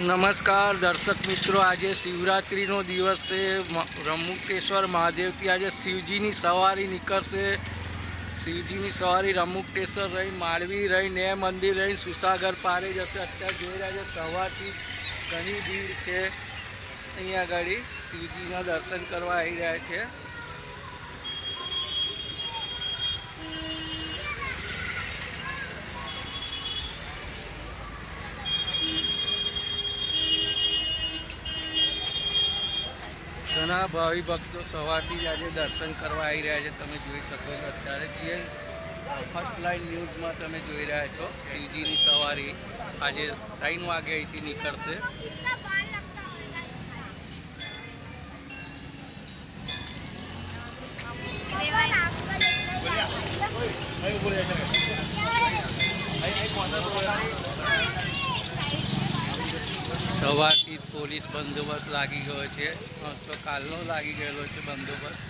નમસ્કાર, દર્શક મિત્રો. આજે શિવરાત્રિનો દિવસ છે. રમુક્તેશ્વર મહાદેવથી આજે શિવજીની સવારી નીકળશે. શિવજીની સવારી રમુક્તેશ્વર રહી માળવી રહી ને મંદિર રહી સુસાગર પારે જશે. અત્યારે જોઈ રહ્યા છે, સવારથી ઘણી ભીડ છે. અહીંયા આગળ શિવજીના દર્શન કરવા આવી રહ્યા છે. ઘણા ભાવિ ભક્તો સવારથી જ આજે દર્શન કરવા આવી રહ્યા છે. તમે જોઈ શકો છો અત્યારે જે ફર્સ્ટ લાઈન ન્યૂઝમાં તમે જોઈ રહ્યા છો. શિવજીની સવારી આજે ત્રણ વાગે અહીંથી નીકળશે. સવારથી પોલીસ બંદોબસ્ત લાગી ગયો છે. તો કાલનો લાગી ગયેલો છે બંદોબસ્ત.